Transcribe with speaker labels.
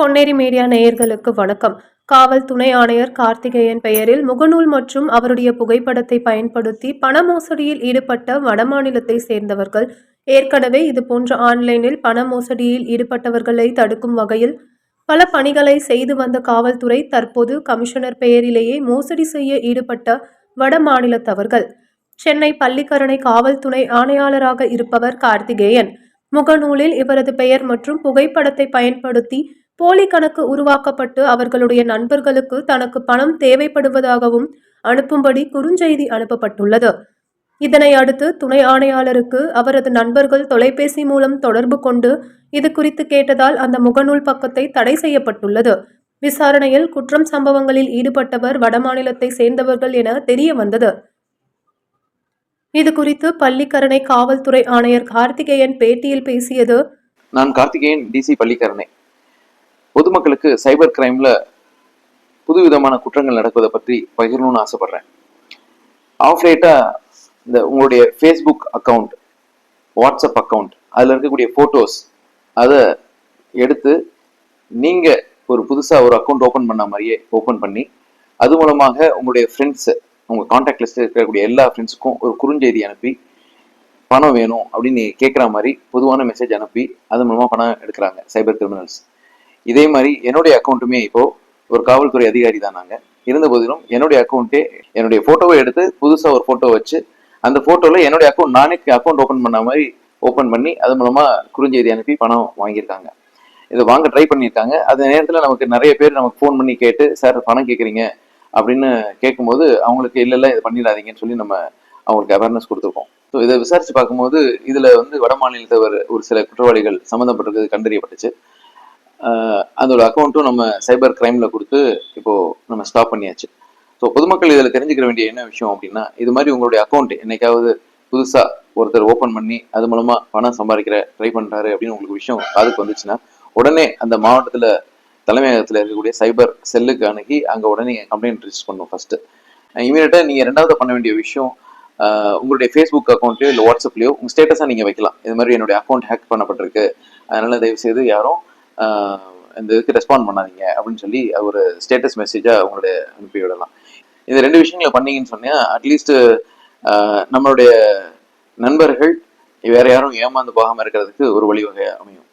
Speaker 1: Ponneri media நேயர்களுக்கு வணக்கம். காவல் துணை ஆணையர் கார்த்திகேயன் பெயரில் முகநூல் மற்றும் அவருடைய புகைப்படத்தை பயன்படுத்தி பண மோசடியில் ஈடுபட்ட வடமாநிலத்தை சேர்ந்தவர்கள். ஏற்கனவே இதுபோன்ற ஆன்லைனில் பண மோசடியில் ஈடுபட்டவர்களை தடுக்கும் வகையில் பல பணிகளை செய்து வந்த காவல்துறை தற்போது கமிஷனர் பெயரிலேயே மோசடி செய்ய ஈடுபட்ட வட மாநிலத்தவர்கள். சென்னை பள்ளிக்கரணை காவல்துறை ஆணையாளராக இருப்பவர் கார்த்திகேயன். முகநூலில் இவரது பெயர் மற்றும் புகைப்படத்தை பயன்படுத்தி போலி கணக்கு உருவாக்கப்பட்டு அவர்களுடைய நண்பர்களுக்கு தனக்கு பணம் தேவைப்படுவதாகவும் அனுப்பும்படி குறுஞ்செய்தி அனுப்பப்பட்டுள்ளது. இதனை அடுத்து துணை ஆணையாளருக்கு அவரது நண்பர்கள் தொலைபேசி மூலம் தொடர்பு கொண்டு இது குறித்து கேட்டதால் அந்த முகநூல் பக்கத்தை தடை செய்யப்பட்டுள்ளது. விசாரணையில் குற்றம் சம்பவங்களில் ஈடுபட்டவர் வடமாநிலத்தை சேர்ந்தவர்கள் என தெரிய வந்தது. இது குறித்து பள்ளிக்கரணை காவல்துறை ஆணையர் கார்த்திகேயன் பேட்டியில் பேசியது
Speaker 2: நான் கார்த்திகேயன் டிசி பள்ளிக்கரணை. பொதுமக்களுக்கு சைபர் கிரைம்ல புதுவிதமான குற்றங்கள் நடப்பதை பற்றி பகிரணும்னு ஆசைப்படுறேன். ஆஃப்லேட்டா இந்த உங்களுடைய ஃபேஸ்புக் அக்கவுண்ட் வாட்ஸ்அப் அக்கவுண்ட் அதில் இருக்கக்கூடிய ஃபோட்டோஸ் அதை எடுத்து நீங்கள் ஒரு புதுசாக ஒரு அக்கௌண்ட் ஓப்பன் பண்ண மாதிரியே ஓப்பன் பண்ணி அது மூலமாக உங்களுடைய ஃப்ரெண்ட்ஸு உங்கள் காண்டாக்ட் லிஸ்ட்டில் இருக்கக்கூடிய எல்லா ஃப்ரெண்ட்ஸுக்கும் ஒரு குறுஞ்செய்தி அனுப்பி பணம் வேணும் அப்படின்னு கேட்குற மாதிரி பொதுவான மெசேஜ் அனுப்பி அது மூலமாக பணம் எடுக்கிறாங்க சைபர் கிரிமினல்ஸ் இதே மாதிரி என்னுடைய அக்கௌண்ட்டுமே இப்போ ஒரு காவல்துறை அதிகாரி தான் நாங்கள் இருந்த போதிலும் என்னுடைய அக்கௌண்ட்டே என்னுடைய போட்டோவை எடுத்து புதுசா ஒரு போட்டோ வச்சு அந்த போட்டோல என்னுடைய அக்கௌண்ட் நானே அக்கௌண்ட் ஓப்பன் பண்ண மாதிரி ஓபன் பண்ணி அது மூலமா குறுஞ்செய்தி அனுப்பி பணம் வாங்கியிருக்காங்க. இதை வாங்க ட்ரை பண்ணியிருக்காங்க. அந்த நேரத்தில் நமக்கு நிறைய பேர் நமக்கு ஃபோன் பண்ணி கேட்டு சார் பணம் கேட்குறீங்க? அப்படின்னு கேட்கும்போது அவங்களுக்கு இல்ல இல்ல இதை பண்ணிடாதீங்கன்னு சொல்லி நம்ம அவங்களுக்கு அவேர்னஸ் கொடுத்துருக்கோம். ஸோ இதை விசாரிச்சு பார்க்கும்போது இதுல வந்து வட மாநிலத்தவர் ஒரு சில குற்றவாளிகள் சம்மந்தப்பட்டிருக்கிறது கண்டறியப்பட்டுச்சு. அதோட அக்கௌண்ட்டும் நம்ம சைபர் கிரைமில் கொடுத்து இப்போது நம்ம ஸ்டாப் பண்ணியாச்சு. ஸோ பொதுமக்கள் இதில் தெரிஞ்சுக்கிற வேண்டிய என்ன விஷயம் அப்படின்னா இது மாதிரி உங்களுடைய அக்கௌண்ட் என்னைக்காவது புதுசாக ஒருத்தர் ஓப்பன் பண்ணி அது மூலமாக பணம் சம்பாதிக்கிற ட்ரை பண்ணுறாரு அப்படின்னு உங்களுக்கு விஷயம் காதுக்கு வந்துச்சுன்னா உடனே அந்த மாவட்டத்தில் தலைமையகத்தில் இருக்கக்கூடிய சைபர் செல்லுக்கு அணுகி அங்கே உடனே கம்ப்ளைண்ட் ரிஜிஸ்டர் பண்ணணும் ஃபஸ்ட்டு இமீடியட்டாக நீங்கள் ரெண்டாவது பண்ண வேண்டிய விஷயம் உங்களுடைய ஃபேஸ்புக் அக்கௌண்ட்லையோ இல்லை வாட்ஸ்அப்லையோ உங்கள் ஸ்டேட்டஸாக நீங்கள் வைக்கலாம். இது மாதிரி என்னுடைய அக்கௌண்ட் ஹேக் பண்ணப்பட்டிருக்கு. அதனால் தயவு செய்து யாரும் இந்த இதுக்கு ரெஸ்பாண்ட் பண்ணாதீங்க அப்படின்னு சொல்லி ஒரு ஸ்டேட்டஸ் மெசேஜா உங்களுடைய அனுப்பி விடலாம். இந்த ரெண்டு விஷயங்களை பண்ணீங்கன்னு சொன்னா அட்லீஸ்ட் நம்மளுடைய நண்பர்கள் வேற யாரும் ஏமாந்து போகாம இருக்கிறதுக்கு ஒரு வழிவகை அமையும்.